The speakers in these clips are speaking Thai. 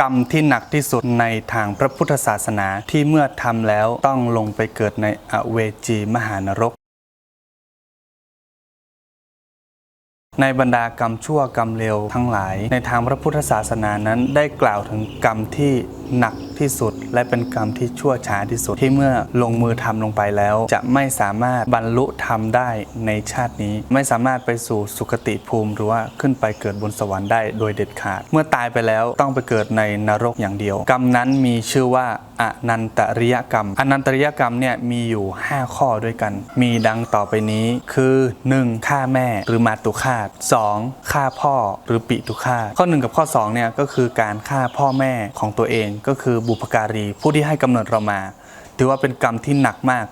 กรรมที่หนักที่สุดในทางพระพุทธศาสนาที่เมื่อทำแล้วต้องลงไปเกิดในอเวจีมหานรก ในบรรดากรรมชั่วกรรมเลวทั้งหลาย ในทางพระพุทธศาสนานั้นได้กล่าวถึงกรรมที่หนัก ที่สุด และเป็นกรรมที่ชั่วช้าที่สุดที่เมื่อลงมือทำลงไปแล้ว จะไม่สามารถบรรลุธรรมได้ในชาตินี้ ไม่สามารถไปสู่สุคติภูมิหรือว่าขึ้นไปเกิดบนสวรรค์ได้โดยเด็ดขาด เมื่อตายไปแล้วต้องไปเกิดในนรกอย่างเดียว กรรมนั้นมีชื่อว่าอนันตริยกรรม อนันตริยกรรมเนี่ยมีอยู่ 5 ข้อด้วยกัน มีดังต่อไปนี้คือ 1. ฆ่าแม่หรือมาตุฆาต 2. ฆ่าพ่อหรือปิตุฆาตข้อ 1 กับข้อ2เนี่ยก็คือการฆ่าพ่อแม่ของตัวเองก็คือบุพการี ผู้ที่ให้กำเนิดเรามา ถือว่าเป็นกรรมที่หนักมาก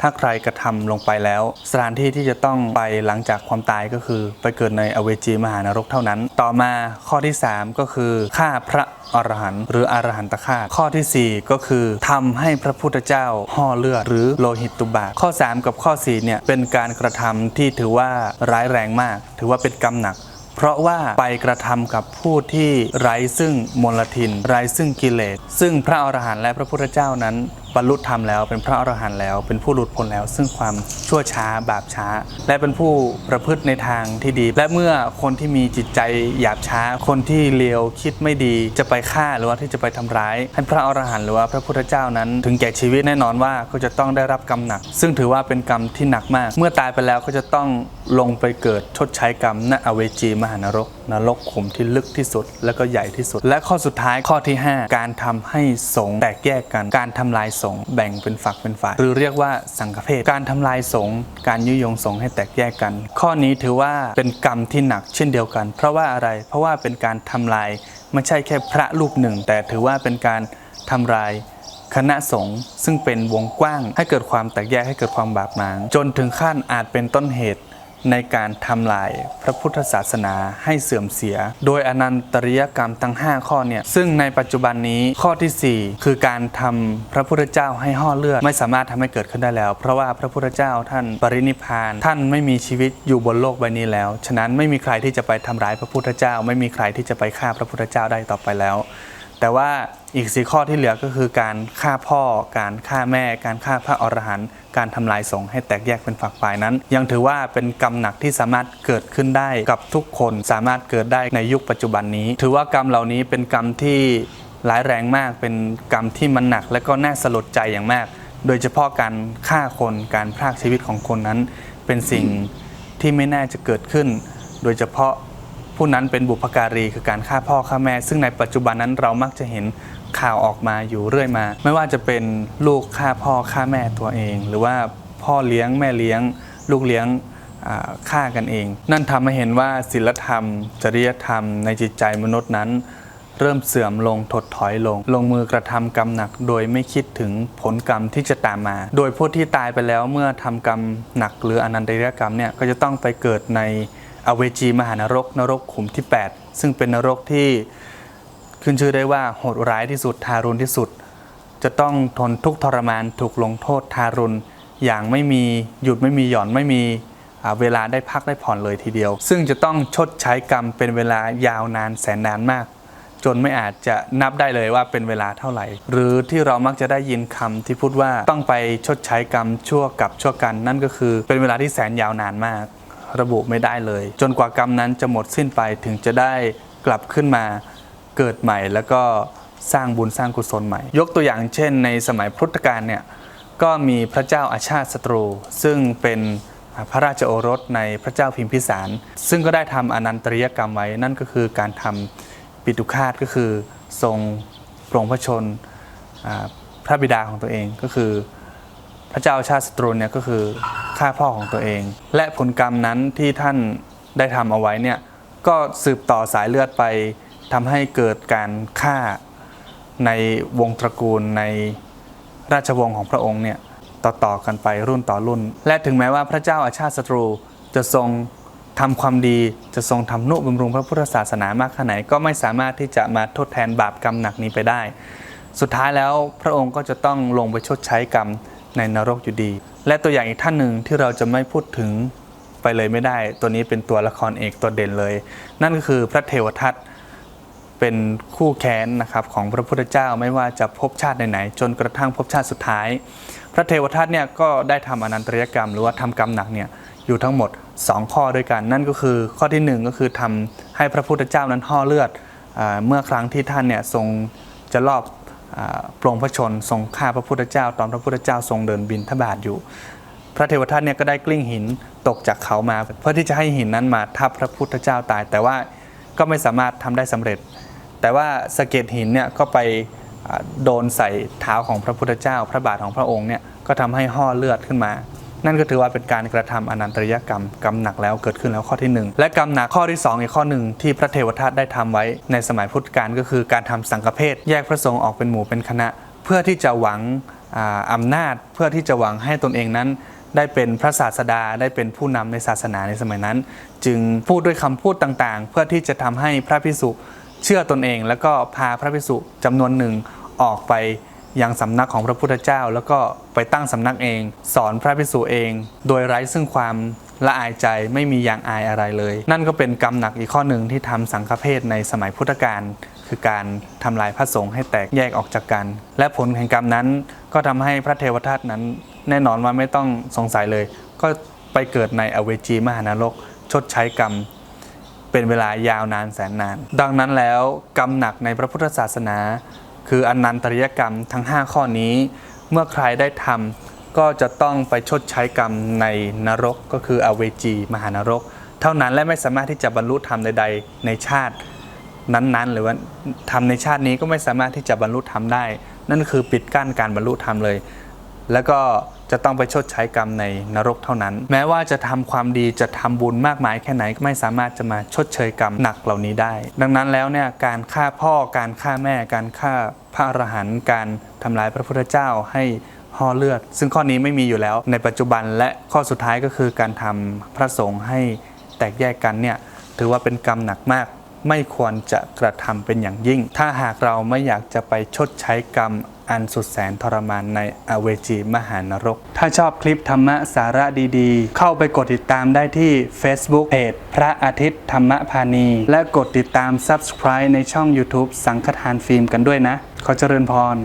ถ้าใครกระทำลงไปแล้ว สถานที่ที่จะต้องไปหลังจากความตายก็คือ ไปเกิดในอเวจีมหานรกเท่านั้น ต่อมาข้อที่ 3 ก็คือฆ่าพระอรหันต์หรืออรหันตฆาตข้อทีสี่4 ก็คือทำให้พระพุทธเจ้าห่อเลือดหรือโลหิตตุบาทข้อ 3 กับข้อ4เนี่ยเป็นการกระทำที่ถือว่าร้ายแรงมาก ถือว่าเป็นกรรมหนัก เพราะว่าไปกระทำกับผู้ที่ไร้ซึ่งมลทิน ไร้ซึ่งกิเลส ซึ่งพระอรหันต์และพระพุทธเจ้านั้น บรรลุธรรมแล้วเป็นพระอรหันต์แล้ว เป็นผู้หลุดพ้นแล้ว ซึ่งความชั่วช้าบาปช้า และเป็นผู้ประพฤติในทางที่ดี และเมื่อคนที่มีจิตใจหยาบช้า คนที่เลวคิดไม่ดีจะไปฆ่าหรือว่าที่จะไปทำร้ายให้พระอรหันต์หรือว่าพระพุทธเจ้านั้น ถึงแก่ชีวิตแน่นอนว่าก็จะต้องได้รับกรรมหนัก ซึ่งถือว่าเป็นกรรมที่หนักมาก เมื่อตายไปแล้วก็จะต้องลงไปเกิดชดใช้กรรมณอเวจีมหานรก นรกขุมที่ลึกที่สุด และก็ใหญ่ที่สุด และข้อสุดท้ายข้อที่ 5 การทำให้สงแตกแยกกัน การทำลายสงแบ่งเป็นฝักเป็นฝ่ายหรือเรียกว่าสังฆเพศการทำลายสงการยุยงสงให้แตกแยกกัน ข้อนี้ถือว่าเป็นกรรมที่หนักเช่นเดียวกัน เพราะว่าอะไรเพราะว่าเป็นการทำลายไม่ใช่แค่พระรูปหนึ่ง แต่ถือว่าเป็นการทำลายคณะสงฆ์ซึ่งเป็นวงกว้าง ให้เกิดความแตกแยกให้เกิดความบาดหมาง จนถึงขั้นอาจเป็นต้นเหตุ ในการทำลายพระพุทธศาสนาให้เสื่อมเสีย โดยอนันตริยกรรมทั้ง 5 ข้อเนี่ย ซึ่งในปัจจุบันนี้ข้อทีสี่ 4 คือการทำพระพุทธเจ้าให้ห่อเลือดไม่สามารถทำให้เกิดขึ้นได้แล้ว เพราะว่าพระพุทธเจ้าท่านปรินิพพาน ท่านไม่มีชีวิตอยู่บนโลกใบนี้แล้ว ฉะนั้นไม่มีใครที่จะไปทำร้ายพระพุทธเจ้า ไม่มีใครที่จะไปฆ่าพระพุทธเจ้าได้ต่อไปแล้วแต่ว่าอีกสีข้อที่เหลือก็คือการฆ่าพ่อ การฆ่าแม่ การฆ่าพระอรหันต์ การทำลายสงฆ์ให้แตกแยกเป็นฝักฝ่ายนั้น ยังถือว่าเป็นกรรมหนักที่สามารถเกิดขึ้นได้กับทุกคนสามารถเกิดได้ในยุคปัจจุบันนี้ ถือว่ากรรมเหล่านี้เป็นกรรมที่ร้ายแรงมากเป็นกรรมที่มันหนักและก็น่าสลดใจอย่างมาก โดยเฉพาะการฆ่าคนการพรากชีวิตของคนนั้น เป็นสิ่งที่ไม่น่าจะเกิดขึ้น โดยเฉพาะ ผู้นั้นเป็นบุพการีคือการฆ่าพ่อฆ่าแม่ ซึ่งในปัจจุบันนั้นเรามักจะเห็นข่าวออกมาอยู่เรื่อยมา ไม่ว่าจะเป็นลูกฆ่าพ่อฆ่าแม่ตัวเอง หรือว่าพ่อเลี้ยงแม่เลี้ยง ลูกเลี้ยงฆ่ากันเอง นั่นทำให้เห็นว่าศีลธรรม จริยธรรมในจิตใจมนุษย์นั้น เริ่มเสื่อมลงถดถอยลง ลงมือกระทำกรรมหนัก โดยไม่คิดถึงผลกรรมที่จะตามมา โดยผู้ที่ตายไปแล้วเมื่อทำกรรมหนักหรืออนันตริยกรรมเนี่ยก็จะต้องไปเกิดใน อเวจีมหานรก นรกขุมที่ 8 ซึ่งเป็นนรกที่ขึ้นชื่อได้ว่าโหดร้ายที่สุดทารุณที่สุด จะต้องทนทุกทรมานถูกลงโทษทารุณ อย่างไม่มีหยุดไม่มีหย่อนไม่มีเวลาได้พักได้ผ่อนเลยทีเดียว ซึ่งจะต้องชดใช้กรรมเป็นเวลายาวนานแสนนานมาก จนไม่อาจจะนับได้เลยว่าเป็นเวลาเท่าไหร่ หรือที่เรามักจะได้ยินคำที่พูดว่าต้องไปชดใช้กรรมชั่วกับชั่วกันนั่นก็คือเป็นเวลาที่แสนยาวนานมาก ระบุไม่ได้เลย จนกว่ากรรมนั้นจะหมดสิ้นไปถึงจะได้กลับขึ้นมาเกิดใหม่ แล้วก็สร้างบุญสร้างกุศลใหม่ ยกตัวอย่างเช่น ในสมัยพุทธกาลเนี่ยก็มีพระเจ้าอาชาติศัตรู ซึ่งเป็นพระราชโอรสในพระเจ้าพิมพิสาร ซึ่งก็ได้ทำอนันตริยกรรมไว้นั่นก็คือการทำปิตุคาตก็คือทรงปรงพระชนพระบิดาของตัวเองก็คือ พระเจ้าชาติศัตรูเนี่ยก็คือ ฆ่าพ่อของตัวเอง และผลกรรมนั้นที่ท่านได้ทำเอาไว้เนี่ยก็สืบต่อสายเลือดไปทำให้เกิดการฆ่าในวงตระกูลในราชวงศ์ของพระองค์เนี่ยต่อๆกันไปรุ่นต่อรุ่น และถึงแม้ว่าพระเจ้าอาชาติศัตรูจะทรงทำความดีจะทรงทำนุบำรุงพระพุทธศาสนามากแค่ไหน ก็ไม่สามารถที่จะมาทดแทนบาปกรรมหนักนี้ไปได้ สุดท้ายแล้วพระองค์ก็จะต้องลงไปชดใช้กรรมในนรกอยู่ดี และตัวอย่างอีกท่านหนึ่งที่เราจะไม่พูดถึงไปเลยไม่ได้ ตัวนี้เป็นตัวละครเอกตัวเด่นเลย นั่นก็คือพระเทวทัตเป็นคู่แค้นนะครับของพระพุทธเจ้าไม่ว่าจะพบชาติไหนๆจนกระทั่งพบชาติสุดท้าย พระเทวทัตเนี่ยก็ได้ทำอนันตริยกรรม หรือว่าทำกรรมหนักเนี่ยอยู่ทั้งหมด 2 ข้อด้วยกัน นั่นก็คือข้อที่ 1 ก็คือทำให้พระพุทธเจ้านั้นห่อเลือดอเมื่อครั้งที่ท่านเนี่ยทรงจะลอบ ปรงพระชนทรงฆ่าพระพุทธเจ้า ตอนพระพุทธเจ้าทรงเดินบินทบาทอยู่ พระเทวทัตเนี่ยก็ได้กลิ้งหินตกจากเขามา เพื่อที่จะให้หินนั้นมาทับพระพุทธเจ้าตาย แต่ว่าก็ไม่สามารถทำได้สำเร็จ แต่ว่าสะเก็ดหินเนี่ยก็ไปโดนใส่เท้าของพระพุทธเจ้า พระบาทของพระองค์เนี่ยก็ทำให้ห่อเลือดขึ้นมา นั่นก็ถือว่าเป็นการกระทำอนันตริยกรรมกรรมหนักแล้วเกิดขึ้นแล้วข้อที่หนึ่งและกรรมหนักข้อที่สองอีกข้อหนึ่งที่พระเทวทัตได้ทำไว้ในสมัยพุทธกาลก็คือการทำสังฆเพศแยกพระสงฆ์ออกเป็นหมู่เป็นคณะ เพื่อที่จะหวังอาอำนาจ เพื่อที่จะหวังให้ตนเองนั้น ได้เป็นพระศาสดาได้เป็นผู้นำในศาสนาในสมัยนั้น จึงพูดด้วยคำพูดต่างๆ เพื่อที่จะทำให้พระพิสุเชื่อตนเอง แล้วก็พาพระพิสุจำนวนหนึ่งออกไป ยังสำนักของพระพุทธเจ้า แล้วก็ไปตั้งสำนักเอง สอนพระพิสุเอง โดยไร้ซึ่งความละอายใจไม่มีอย่างอายอะไรเลย นั่นก็เป็นกรรมหนักอีกข้อหนึ่งที่ทำสังฆเพศในสมัยพุทธกาลคือการทำลายพระสงฆ์ให้แตกแยกออกจากกัน และผลแห่งกรรมนั้นก็ทำให้พระเทวทัตนั้น แน่นอนว่าไม่ต้องสงสัยเลย ก็ไปเกิดในอเวจีมหานรก ชดใช้กรรม เป็นเวลายาวนานแสนนาน ดังนั้นแล้วกรรมหนักในพระพุทธศาสนา คืออนันตริยกรรมทั้ง 5 ข้อนี้ เมื่อใครได้ทำก็จะต้องไปชดใช้กรรมในนรก ก็คืออเวจี มหานรก เท่านั้นและไม่สามารถที่จะบรรลุธรรมใด ๆ ในชาตินั้นๆ หรือว่าทำในชาตินี้ก็ไม่สามารถที่จะบรรลุธรรมได้ นั่นคือปิดกั้นการบรรลุธรรมเลย แล้วก็จะต้องไปชดใช้กรรมในนรกเท่านั้น แม้ว่าจะทำความดีจะทำบุญมากมายแค่ไหนก็ไม่สามารถจะมาชดเชยกรรมหนักเหล่านี้ได้ ดังนั้นแล้วเนี่ยการฆ่าพ่อการฆ่าแม่การฆ่า พระอรหันต์การทำลายพระพุทธเจ้าให้ห่อเลือด ซึ่งข้อนี้ไม่มีอยู่แล้วในปัจจุบันและข้อสุดท้ายก็คือการทำพระสงฆ์ให้แตกแยกกันเนี่ยถือว่าเป็นกรรมหนักมาก ไม่ควรจะกระทำเป็นอย่างยิ่ง ถ้าหากเราไม่อยากจะไปชดใช้กรรมอันสุดแสนทรมานในอเวจีมหานรก ถ้าชอบคลิปธรรมะสาระดีๆ เข้าไปกดติดตามได้ที่ Facebook เพจพระอาทิตย์ธรรมพานี และกดติดตาม Subscribe ในช่อง YouTube สังฆทานฟิล์มกันด้วยนะ ขอเจริญพร